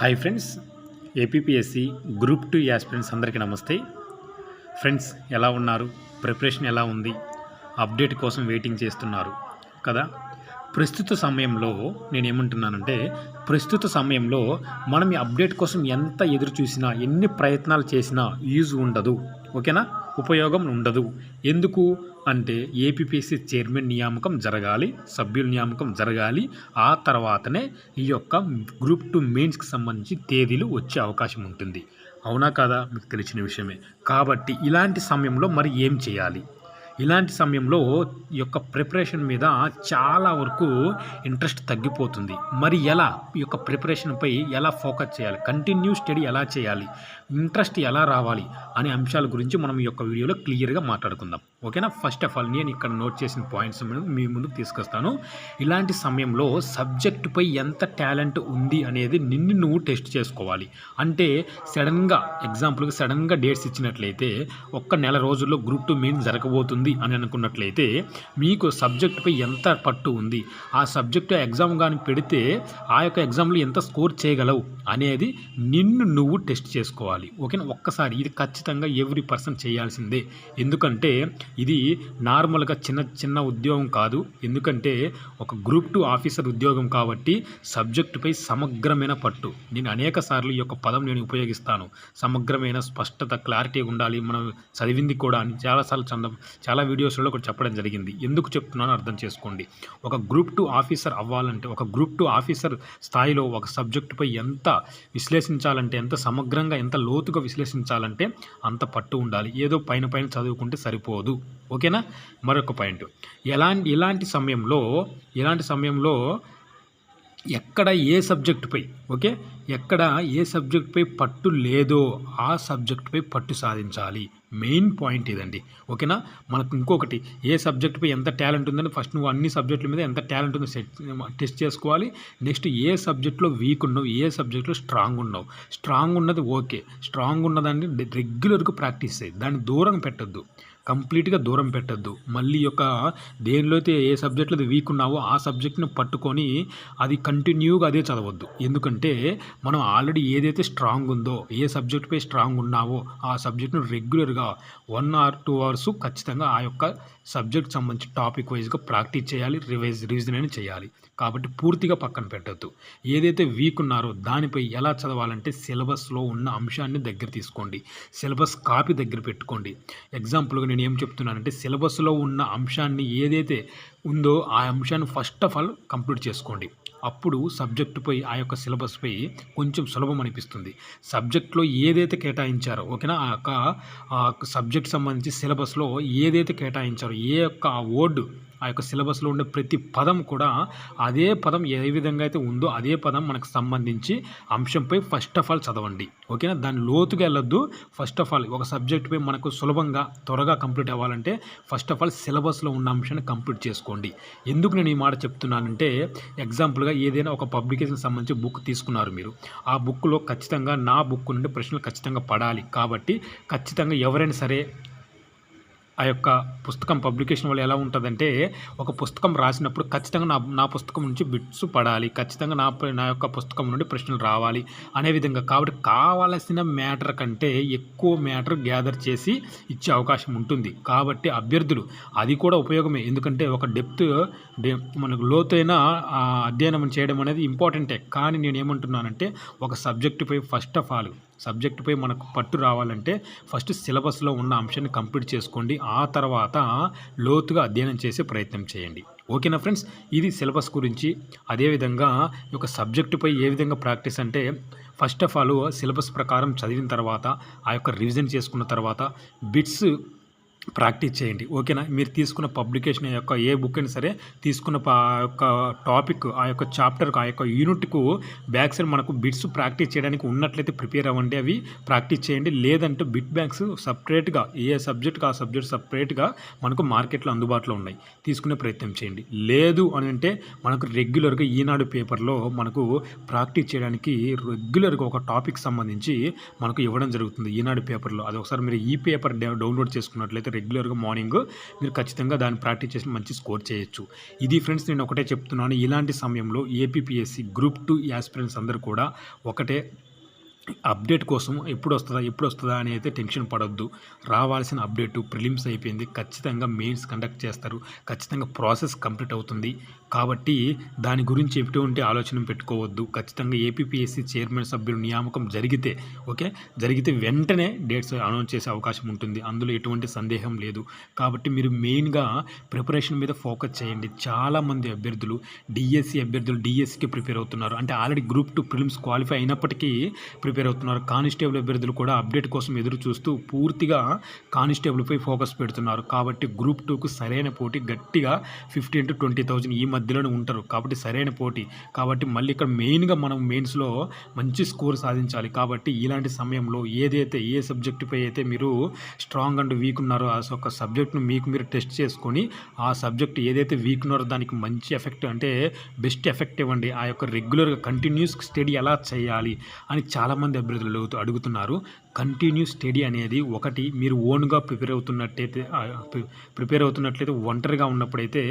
Hi friends APSC group two aspirants అందరికీ నమస్తే. Friends ఎలా ఉన్నారు? ప్రిపరేషన్ ఎలా ఉంది? అప్డేట్ కోసం వెయిటింగ్ చేస్తున్నారు కదా? ప్రస్తుత సమయంలో నేను ఏమంటున్నానంటే ప్రస్తుత సమయంలో మనం ఈ అప్డేట్ కోసం ఎంత ఎదురు చూసినా ఎన్ని ప్రయత్నాలు చేసినా యూజ్ ఉండదు. ఓకేనా? ఉపయోగం ఉండదు. ఎందుకు? అంటే ఏపీపీసీ చైర్మన్ నియామకం జరగాలి సభ్యుల నియామకం జరగాలి. ఆ తర్వాతనే ఈ యొక్క గ్రూప్ టు మెయిన్స్కి సంబంధించి తేదీలు వచ్చే అవకాశం ఉంటుంది. అవునా కాదా? మీకు తెలిసిన విషయమే. కాబట్టి ఇలాంటి సమయంలో మరి ఏం చేయాలి? ఇలాంటి సమయంలో ఈ యొక్క ప్రిపరేషన్ మీద చాలా వరకు ఇంట్రెస్ట్ తగ్గిపోతుంది. మరి ఎలా? ఈ యొక్క ప్రిపరేషన్పై ఎలా ఫోకస్ చేయాలి? కంటిన్యూ స్టడీ ఎలా చేయాలి? ఇంట్రెస్ట్ ఎలా రావాలి? అనే అంశాల గురించి మనం ఈ యొక్క వీడియోలో క్లియర్గా మాట్లాడుకుందాం. ఓకేనా? ఫస్ట్ ఆఫ్ ఆల్ నేను ఇక్కడ నోట్ చేసిన పాయింట్స్ మీ ముందుకు తీసుకొస్తాను. ఇలాంటి సమయంలో సబ్జెక్టుపై ఎంత టాలెంట్ ఉంది అనేది నిన్ను నువ్వు టెస్ట్ చేసుకోవాలి. అంటే సడన్గా ఎగ్జాంపుల్గా సడన్గా డేట్స్ ఇచ్చినట్లయితే ఒక్క నెల రోజుల్లో గ్రూప్ టూ మెయిన్ జరగబోతుంది. అని అనుకున్నట్లయితే మీకు సబ్జెక్టుపై ఎంత పట్టు ఉంది? ఆ సబ్జెక్టు ఎగ్జామ్ కానీ పెడితే ఆ యొక్క ఎగ్జామ్లో ఎంత స్కోర్ చేయగలవు అనేది నిన్ను నువ్వు టెస్ట్ చేసుకోవాలి. ఓకేనా? ఒక్కసారి ఇది ఖచ్చితంగా ఎవ్రీ పర్సన్ చేయాల్సిందే. ఎందుకంటే ఇది నార్మల్గా చిన్న చిన్న ఉద్యోగం కాదు. ఎందుకంటే ఒక గ్రూప్ టూ ఆఫీసర్ ఉద్యోగం కాబట్టి సబ్జెక్టుపై సమగ్రమైన పట్టు. నేను అనేక సార్లు ఈ యొక్క పదం నేను ఉపయోగిస్తాను. సమగ్రమైన స్పష్టత క్లారిటీ ఉండాలి. మనం చదివింది కూడా అని చాలాసార్లు చంద చాలా వీడియోస్లో కూడా చెప్పడం జరిగింది. ఎందుకు చెప్తున్నానో అర్థం చేసుకోండి. ఒక గ్రూప్ టూ ఆఫీసర్ అవ్వాలంటే ఒక గ్రూప్ టూ ఆఫీసర్ స్థాయిలో ఒక సబ్జెక్టుపై ఎంత విశ్లేషించాలంటే ఎంత సమగ్రంగా ఎంత లోతుగా విశ్లేషించాలంటే అంత పట్టు ఉండాలి. ఏదో పైన పైన చదువుకుంటే సరిపోదు. ఓకేనా? మరొక పాయింట్. ఎలాంటి ఇలాంటి సమయంలో ఇలాంటి సమయంలో ఎక్కడ ఏ సబ్జెక్టుపై ఓకే? ఎక్కడ ఏ సబ్జెక్టుపై పట్టు లేదో ఆ సబ్జెక్టుపై పట్టు సాధించాలి. మెయిన్ పాయింట్ ఇదండి. ఓకేనా? మనకు ఇంకొకటి ఏ సబ్జెక్టుపై ఎంత టాలెంట్ ఉందని ఫస్ట్ నువ్వు అన్ని సబ్జెక్టుల మీద ఎంత టాలెంట్ ఉందో సెట్ టెస్ట్ చేసుకోవాలి. నెక్స్ట్ ఏ సబ్జెక్ట్లో వీక్ ఉన్నావు ఏ సబ్జెక్ట్లో స్ట్రాంగ్ ఉన్నావు. స్ట్రాంగ్ ఉన్నది ఓకే. స్ట్రాంగ్ ఉన్నదాన్ని రెగ్యులర్గా ప్రాక్టీస్ చేయి. దాన్ని దూరం పెట్టద్దు. కంప్లీట్గా దూరం పెట్టద్దు. మళ్ళీ యొక్క దేనిలో అయితే ఏ సబ్జెక్ట్లో వీక్ ఉన్నావో ఆ సబ్జెక్ట్ని పట్టుకొని అది కంటిన్యూగా అదే చదవద్దు. ఎందుకంటే మనం ఆల్రెడీ ఏదైతే స్ట్రాంగ్ ఉందో ఏ సబ్జెక్ట్పై స్ట్రాంగ్ ఉన్నావో ఆ సబ్జెక్ట్ను రెగ్యులర్గా వన్ ఆర్ టూ అవర్స్ ఖచ్చితంగా ఆ యొక్క సబ్జెక్ట్ సంబంధించి టాపిక్ వైజ్గా ప్రాక్టీస్ చేయాలి రివైజ్ రివిజన్ అయినా చేయాలి. కాబట్టి పూర్తిగా పక్కన పెట్టద్దు. ఏదైతే వీక్ ఉన్నారో దానిపై ఎలా చదవాలంటే సిలబస్లో ఉన్న అంశాన్ని దగ్గర తీసుకోండి. సిలబస్ కాపీ దగ్గర పెట్టుకోండి. ఎగ్జాంపుల్గా నేను ఏం చెప్తున్నానంటే సిలబస్లో ఉన్న అంశాన్ని ఏదైతే ఉందో ఆ అంశాన్ని ఫస్ట్ ఆఫ్ ఆల్ కంప్లీట్ చేసుకోండి. అప్పుడు సబ్జెక్టుపై ఆ యొక్క సిలబస్పై కొంచెం సులభం అనిపిస్తుంది సబ్జెక్ట్లో ఏదైతే కేటాయించారో ఓకేనా? ఆ యొక్క ఆ సబ్జెక్ట్ సంబంధించి సిలబస్లో ఏదైతే కేటాయించారో ఏ యొక్క ఆ వర్డ్ ఆ యొక్క సిలబస్లో ఉండే ప్రతి పదం కూడా అదే పదం ఏ విధంగా అయితే ఉందో అదే పదం మనకు సంబంధించి అంశంపై ఫస్ట్ ఆఫ్ ఆల్ చదవండి. ఓకేనా? దాని లోతుగా వెళ్ళొద్దు. ఫస్ట్ ఆఫ్ ఆల్ ఒక సబ్జెక్ట్పై మనకు సులభంగా త్వరగా కంప్లీట్ అవ్వాలంటే ఫస్ట్ ఆఫ్ ఆల్ సిలబస్లో ఉన్న అంశాన్ని కంప్లీట్ చేసుకోండి. ఎందుకు నేను ఈ మాట చెప్తున్నానంటే ఎగ్జాంపుల్గా ఏదైనా ఒక పబ్లికేషన్ సంబంధించి బుక్ తీసుకున్నారు మీరు. ఆ బుక్లో ఖచ్చితంగా నా బుక్ నుండి ప్రశ్నలు ఖచ్చితంగా పడాలి. కాబట్టి ఖచ్చితంగా ఎవరైనా సరే ఆ యొక్క పుస్తకం పబ్లికేషన్ వల్ల ఎలా ఉంటుందంటే ఒక పుస్తకం రాసినప్పుడు ఖచ్చితంగా నా నా పుస్తకం నుంచి బిట్స్ పడాలి. ఖచ్చితంగా నా నా యొక్క పుస్తకం నుండి ప్రశ్నలు రావాలి. అనే విధంగా కాబట్టి కావాల్సిన మ్యాటర్ కంటే ఎక్కువ మ్యాటర్ గ్యాదర్ చేసి ఇచ్చే అవకాశం ఉంటుంది. కాబట్టి అభ్యర్థులు అది కూడా ఉపయోగమే. ఎందుకంటే ఒక డెప్త్ మనకు లోతైన అధ్యయనం చేయడం అనేది ఇంపార్టెంటే కానీ నేను ఏమంటున్నానంటే ఒక సబ్జెక్టుపై ఫస్ట్ ఆఫ్ ఆల్ సబ్జెక్టుపై మనకు పట్టు రావాలంటే ఫస్ట్ సిలబస్లో ఉన్న అంశాన్ని కంప్లీట్ చేసుకోండి. ఆ తర్వాత లోతుగా అధ్యయనం చేసే ప్రయత్నం చేయండి. ఓకేనా ఫ్రెండ్స్? ఇది సిలబస్ గురించి. అదేవిధంగా ఈ యొక్క సబ్జెక్టుపై ఏ విధంగా ప్రాక్టీస్ అంటే ఫస్ట్ ఆఫ్ ఆల్ సిలబస్ ప్రకారం చదివిన తర్వాత ఆ యొక్క రివిజన్ చేసుకున్న తర్వాత బిట్స్ ప్రాక్టీస్ చేయండి. ఓకేనా? మీరు తీసుకున్న పబ్లికేషన్ యొక్క ఏ బుక్ అయినా సరే తీసుకున్న యొక్క టాపిక్ ఆ యొక్క చాప్టర్ ఆ యొక్క యూనిట్కు బ్యాక్ సైడ్ మనకు బిట్స్ ప్రాక్టీస్ చేయడానికి ఉన్నట్లయితే ప్రిపేర్ అవ్వండి అవి. ప్రాక్టీస్ చేయండి. లేదంటే బిట్ బ్యాంక్స్ సపరేట్గా ఏ సబ్జెక్ట్కి ఆ సబ్జెక్ట్ సపరేట్గా మనకు మార్కెట్లో అందుబాటులో ఉన్నాయి. తీసుకునే ప్రయత్నం చేయండి. లేదు అని అంటే మనకు రెగ్యులర్గా ఈనాడు పేపర్లో మనకు ప్రాక్టీస్ చేయడానికి రెగ్యులర్గా ఒక టాపిక్ సంబంధించి మనకు ఇవ్వడం జరుగుతుంది ఈనాడు పేపర్లో. అది ఒకసారి మీరు ఈ పేపర్ డౌన్లోడ్ చేసుకున్నట్లయితే రెగ్యులర్గా మార్నింగ్ మీరు ఖచ్చితంగా దాన్ని ప్రాక్టీస్ చేసి మంచి స్కోర్ చేయొచ్చు. ఇది ఫ్రెండ్స్ నేను ఒకటే చెప్తున్నాను. ఇలాంటి సమయంలో ఏపీపీఎస్సి గ్రూప్ టూ యాస్పిరెంట్స్ అందరూ కూడా ఒకటే అప్డేట్ కోసం ఎప్పుడు వస్తుందా ఎప్పుడు వస్తుందా అని అయితే టెన్షన్ పడొద్దు. రావాల్సిన అప్డేటు ప్రిలిమ్స్ అయిపోయింది. ఖచ్చితంగా మెయిన్స్ కండక్ట్ చేస్తారు. ఖచ్చితంగా ప్రాసెస్ కంప్లీట్ అవుతుంది. కాబట్టి దాని గురించి ఎటువంటి ఆలోచన పెట్టుకోవద్దు. ఖచ్చితంగా ఏపీపీఎస్సీ చైర్మన్ సభ్యుల నియామకం జరిగితే ఓకే? జరిగితే వెంటనే డేట్స్ అనౌన్స్ చేసే అవకాశం ఉంటుంది. అందులో ఎటువంటి సందేహం లేదు. కాబట్టి మీరు మెయిన్గా ప్రిపరేషన్ మీద ఫోకస్ చేయండి. చాలామంది అభ్యర్థులు డిఎస్సి అభ్యర్థులు డిఎస్సికి ప్రిపేర్ అవుతున్నారు. అంటే already group two prelims qualify అయినప్పటికీ ప్రిపేర్ అవుతున్నారు. కానిస్టేబుల్ అభ్యర్థులు కూడా అప్డేట్ కోసం ఎదురు చూస్తూ పూర్తిగా కానిస్టేబుల్పై ఫోకస్ పెడుతున్నారు. కాబట్టి గ్రూప్ టూకు సరైన పోటీ గట్టిగా ఫిఫ్టీన్ టు ట్వంటీ థౌజండ్ ఈ మధ్యలోనే ఉంటారు. కాబట్టి సరైన పోటీ. కాబట్టి మళ్ళీ ఇక్కడ మెయిన్గా మనం మెయిన్స్లో మంచి స్కోర్ సాధించాలి. కాబట్టి ఇలాంటి సమయంలో ఏదైతే ఏ సబ్జెక్టుపై అయితే మీరు స్ట్రాంగ్ అండ్ వీక్ ఉన్నారో ఆ ఒక సబ్జెక్ట్ను మీకు మీరు టెస్ట్ చేసుకొని ఆ సబ్జెక్ట్ ఏదైతే వీక్ ఉన్నారో దానికి మంచి ఎఫెక్ట్ అంటే బెస్ట్ ఎఫెక్ట్ ఇవ్వండి. ఆ యొక్క రెగ్యులర్గా కంటిన్యూస్ స్టడీ ఎలా చేయాలి అని చాలామంది అభ్యర్థులు అడుగుతున్నారు. కంటిన్యూ స్టడీ అనేది ఒకటి మీరు ఓన్గా ప్రిపేర్ అవుతున్నట్టయితే ప్రిపేర్ అవుతున్నట్లయితే ఒంటరిగా ఉన్నప్పుడైతే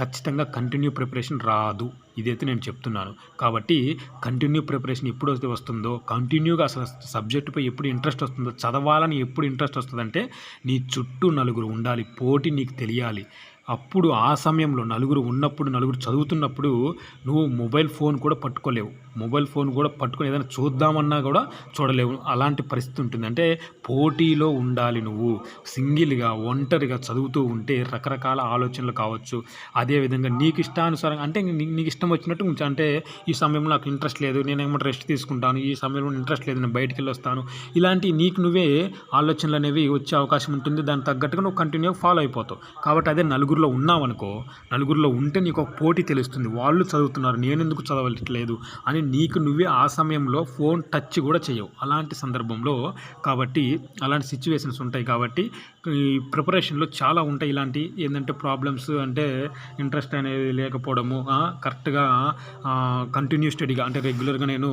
ఖచ్చితంగా కంటిన్యూ ప్రిపరేషన్ రాదు. ఇదైతే నేను చెప్తున్నాను. కాబట్టి కంటిన్యూ ప్రిపరేషన్ ఎప్పుడు అయితే వస్తుందో కంటిన్యూగా అసలు సబ్జెక్టుపై ఎప్పుడు ఇంట్రెస్ట్ వస్తుందో చదవాలని ఎప్పుడు ఇంట్రెస్ట్ వస్తుందంటే నీ చుట్టూ నలుగురు ఉండాలి పోటీ నీకు తెలియాలి. అప్పుడు ఆ సమయంలో నలుగురు ఉన్నప్పుడు నలుగురు చదువుతున్నప్పుడు నువ్వు మొబైల్ ఫోన్ కూడా పట్టుకోలేవు. మొబైల్ ఫోన్ కూడా పట్టుకొని ఏదైనా చూద్దామన్నా కూడా చూడలేవు. అలాంటి పరిస్థితి ఉంటుంది. అంటే పోటీలో ఉండాలి నువ్వు. సింగిల్గా ఒంటరిగా చదువుతూ ఉంటే రకరకాల ఆలోచనలు కావచ్చు. అదేవిధంగా నీకు ఇష్టానుసారంగా అంటే నీకు ఇష్టం వచ్చినట్టు ఉంచు. అంటే ఈ సమయంలో నాకు ఇంట్రెస్ట్ లేదు నేను ఏమంటే రెస్ట్ తీసుకుంటాను ఈ సమయంలో ఇంట్రెస్ట్ లేదు నేను బయటికి వెళ్ళి వస్తాను ఇలాంటి నీకు నువ్వే ఆలోచనలు అనేవి వచ్చే అవకాశం ఉంటుంది. దానికి తగ్గట్టుగా నువ్వు కంటిన్యూ ఫాలో అయిపోతావు. కాబట్టి అదే నలుగురు నలుగురిలో ఉన్నావనుకో నలుగురిలో ఉంటే నీకు ఒక పోటీ తెలుస్తుంది. వాళ్ళు చదువుతున్నారు నేను ఎందుకు చదవట్లేదు అని నీకు నువ్వే ఆ సమయంలో ఫోన్ టచ్ కూడా చేయవు. అలాంటి సందర్భంలో కాబట్టి అలాంటి సిచ్యువేషన్స్ ఉంటాయి కాబట్టి ఈ ప్రిపరేషన్లో చాలా ఉంటాయి ఇలాంటి ఏంటంటే ప్రాబ్లమ్స్ అంటే ఇంట్రెస్ట్ అనేది లేకపోవడము కరెక్ట్గా కంటిన్యూ స్టడీగా అంటే రెగ్యులర్గా నేను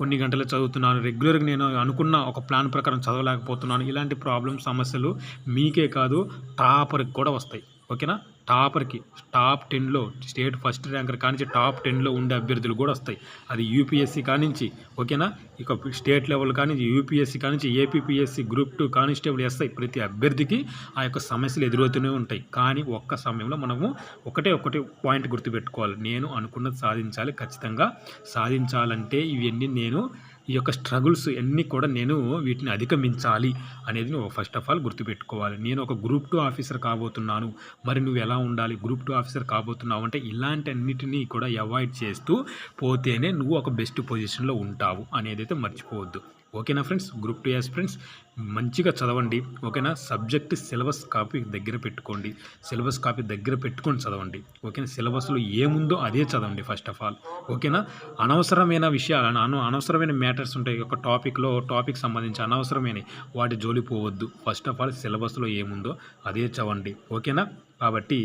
కొన్ని గంటలు చదువుతున్నాను రెగ్యులర్గా నేను అనుకున్న ఒక ప్లాన్ ప్రకారం చదవలేకపోతున్నాను. ఇలాంటి ప్రాబ్లమ్స్ సమస్యలు మీకే కాదు టాపర్కి కూడా వస్తాయి. ఓకేనా? టాపర్కి టాప్ టెన్లో స్టేట్ ఫస్ట్ ర్యాంకర్ కానించి టాప్ టెన్లో ఉండే అభ్యర్థులు కూడా వస్తాయి. అది యూపీఎస్సీ కానించి ఓకేనా? ఇక స్టేట్ లెవెల్ కానించి యూపీఎస్సీ కానించి APPSC group two constable SI ప్రతి అభ్యర్థికి ఆ యొక్క సమస్యలు ఎదురవుతూనే ఉంటాయి. కానీ ఒక్క సమయంలో మనము ఒకటే ఒకటి పాయింట్ గుర్తుపెట్టుకోవాలి. నేను అనుకున్నది సాధించాలి. ఖచ్చితంగా సాధించాలంటే ఇవన్నీ నేను ఈ యొక్క స్ట్రగుల్స్ అన్నీ కూడా నేను వీటిని అధిగమించాలి అనేది నువ్వు ఫస్ట్ ఆఫ్ ఆల్ గుర్తుపెట్టుకోవాలి. నేను ఒక గ్రూప్ టూ ఆఫీసర్ కాబోతున్నాను. మరి నువ్వు ఎలా ఉండాలి? గ్రూప్ టూ ఆఫీసర్ కాబోతున్నావు అంటే ఇలాంటి అన్నిటినీ కూడా అవాయిడ్ చేస్తూ పోతేనే నువ్వు ఒక బెస్ట్ పొజిషన్లో ఉంటావు అనేది అయితే మర్చిపోవద్దు. ఓకేనా friends? Group two as friends మంచిగా చదవండి. ఓకేనా? సబ్జెక్ట్ సిలబస్ కాపీ దగ్గర పెట్టుకోండి. సిలబస్ కాపీ దగ్గర పెట్టుకొని చదవండి. ఓకేనా? సిలబస్లో ఏముందో అదే చదవండి ఫస్ట్ ఆఫ్ ఆల్. ఓకేనా? అనవసరమైన విషయాలు అనవసరమైన మ్యాటర్స్ ఉంటాయి. ఒక టాపిక్లో టాపిక్ సంబంధించి అనవసరమైన వాటి జోలి పోవద్దు. ఫస్ట్ ఆఫ్ ఆల్ సిలబస్లో ఏముందో అదే చదవండి. ఓకేనా? కాబట్టి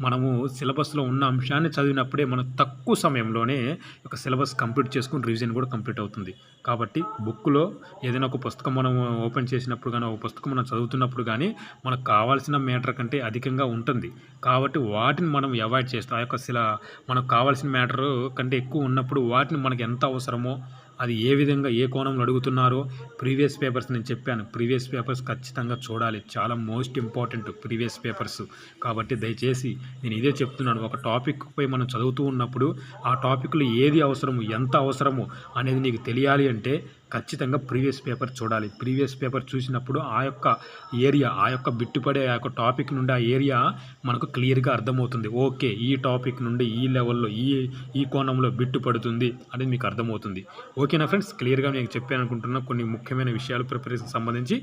మనము సిలబస్లో ఉన్న అంశాన్ని చదివినప్పుడే మనం తక్కువ సమయంలోనే ఒక సిలబస్ కంప్లీట్ చేసుకుని రివిజన్ కూడా కంప్లీట్ అవుతుంది. కాబట్టి బుక్లో ఏదైనా ఒక పుస్తకం మనం ఓపెన్ చేసినప్పుడు కానీ ఒక పుస్తకం మనం చదువుతున్నప్పుడు కానీ మనకు కావాల్సిన మ్యాటర్ కంటే అధికంగా ఉంటుంది. కాబట్టి వాటిని మనం అవాయిడ్ చేస్తాం. ఆ యొక్క శిల మనకు కావాల్సిన మ్యాటర్ కంటే ఎక్కువ ఉన్నప్పుడు వాటిని మనకు ఎంత అవసరమో అది ఏ విధంగా ఏ కోణంలో అడుగుతున్నారో ప్రీవియస్ పేపర్స్ నేను చెప్పాను. ప్రీవియస్ పేపర్స్ ఖచ్చితంగా చూడాలి. చాలా మోస్ట్ ఇంపార్టెంట్ ప్రీవియస్ పేపర్స్. కాబట్టి దయచేసి నేను ఇదే చెప్తున్నాను. ఒక టాపిక్పై మనం చదువుతూ ఉన్నప్పుడు ఆ టాపిక్లో ఏది అవసరము ఎంత అవసరము అనేది నీకు తెలియాలి అంటే ఖచ్చితంగా ప్రీవియస్ పేపర్ చూడాలి. ప్రీవియస్ పేపర్ చూసినప్పుడు ఆ యొక్క ఏరియా ఆ యొక్క బిట్టుపడే ఆ యొక్క టాపిక్ నుండి ఆ ఏరియా మనకు క్లియర్గా అర్థమవుతుంది. ఓకే ఈ టాపిక్ నుండి ఈ లెవెల్లో ఈ ఈ కోణంలో బిట్టు పడుతుంది అనేది మీకు అర్థమవుతుంది. ఓకేనా ఫ్రెండ్స్? క్లియర్గా నేను చెప్పాను అనుకుంటున్నా కొన్ని ముఖ్యమైన విషయాలు ప్రిపరేషన్ సంబంధించి.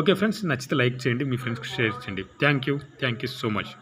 ఓకే ఫ్రెండ్స్ నచ్చితే లైక్ చేయండి మీ ఫ్రెండ్స్కి షేర్ చేయండి. Thank you. Thank you so much.